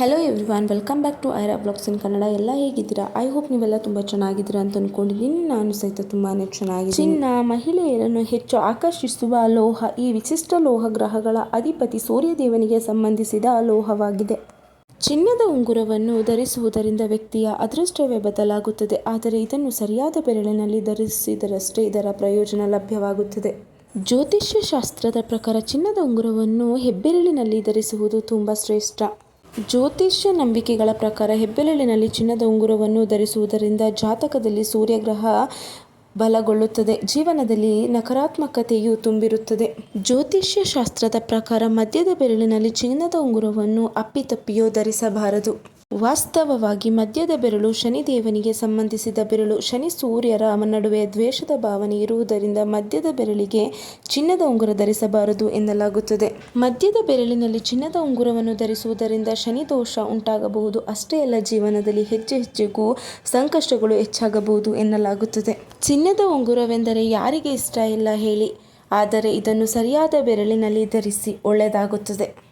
Hello everyone welcome back to Aira blogs in Kannada ಎಲ್ಲ ಹೇಗಿದ್ದೀರಾ? I hope ನೀವೆಲ್ಲ ತುಂಬ ಚೆನ್ನಾಗಿದ್ದೀರಾ ಅಂತ ಅಂದ್ಕೊಂಡಿದ್ದೀನಿ ನಾನು ಸಹಿತ ತುಂಬಾ ಚೆನ್ನಾಗಿದೆ ಚಿನ್ನ, ಮಹಿಳೆಯರನ್ನು ಹೆಚ್ಚು ಆಕರ್ಷಿಸುವ ಲೋಹ, ಈ ವಿಶಿಷ್ಟ ಲೋಹ ಗ್ರಹಗಳ ಅಧಿಪತಿ ಸೂರ್ಯದೇವನಿಗೆ ಸಂಬಂಧಿಸಿದ ಲೋಹವಾಗಿದೆ. ಚಿನ್ನದ ಉಂಗುರವನ್ನು ಧರಿಸುವುದರಿಂದ ವ್ಯಕ್ತಿಯ ಅದೃಷ್ಟವೇ ಬದಲಾಗುತ್ತದೆ. ಆದರೆ ಇದನ್ನು ಸರಿಯಾದ ಬೆರಳಿನಲ್ಲಿ ಧರಿಸಿದರಷ್ಟೇ ಇದರ ಪ್ರಯೋಜನ ಲಭ್ಯವಾಗುತ್ತದೆ. ಜ್ಯೋತಿಷ್ಯ ಶಾಸ್ತ್ರದ ಪ್ರಕಾರ ಚಿನ್ನದ ಉಂಗುರವನ್ನು ಹೆಬ್ಬೆರಳಿನಲ್ಲಿ ಧರಿಸುವುದು ತುಂಬ ಶ್ರೇಷ್ಠ. ಜ್ಯೋತಿಷ್ಯ ನಂಬಿಕೆಗಳ ಪ್ರಕಾರ ಹೆಬ್ಬೆರಳಿನಲ್ಲಿ ಚಿನ್ನದ ಉಂಗುರವನ್ನು ಧರಿಸುವುದರಿಂದ ಜಾತಕದಲ್ಲಿ ಸೂರ್ಯಗ್ರಹ ಬಲಗೊಳ್ಳುತ್ತದೆ. ಜೀವನದಲ್ಲಿ ನಕಾರಾತ್ಮಕತೆಯು ತುಂಬಿರುತ್ತದೆ. ಜ್ಯೋತಿಷ್ಯ ಶಾಸ್ತ್ರದ ಪ್ರಕಾರ ಮಧ್ಯದ ಬೆರಳಿನಲ್ಲಿ ಚಿನ್ನದ ಉಂಗುರವನ್ನು ಅಪ್ಪಿತಪ್ಪಿಯೋ ಧರಿಸಬಾರದು. ವಾಸ್ತವವಾಗಿ ಮದ್ಯದ ಬೆರಳು ಶನಿದೇವನಿಗೆ ಸಂಬಂಧಿಸಿದ ಬೆರಳು ಶನಿ ಸೂರ್ಯರ ನಡುವೆ ದ್ವೇಷದ ಭಾವನೆ ಇರುವುದರಿಂದ ಮದ್ಯದ ಬೆರಳಿಗೆ ಚಿನ್ನದ ಉಂಗುರ ಧರಿಸಬಾರದು ಎನ್ನಲಾಗುತ್ತದೆ. ಮದ್ಯದ ಬೆರಳಿನಲ್ಲಿ ಚಿನ್ನದ ಉಂಗುರವನ್ನು ಧರಿಸುವುದರಿಂದ ಶನಿ ದೋಷ ಉಂಟಾಗಬಹುದು. ಅಷ್ಟೇ ಅಲ್ಲ, ಜೀವನದಲ್ಲಿ ಹೆಚ್ಚು ಹೆಚ್ಚಿಗೂ ಸಂಕಷ್ಟಗಳು ಹೆಚ್ಚಾಗಬಹುದು ಎನ್ನಲಾಗುತ್ತದೆ. ಚಿನ್ನದ ಉಂಗುರವೆಂದರೆ ಯಾರಿಗೆ ಇಷ್ಟ ಇಲ್ಲ ಹೇಳಿ. ಆದರೆ ಇದನ್ನು ಸರಿಯಾದ ಬೆರಳಿನಲ್ಲಿ ಧರಿಸಿ ಒಳ್ಳೆಯದಾಗುತ್ತದೆ.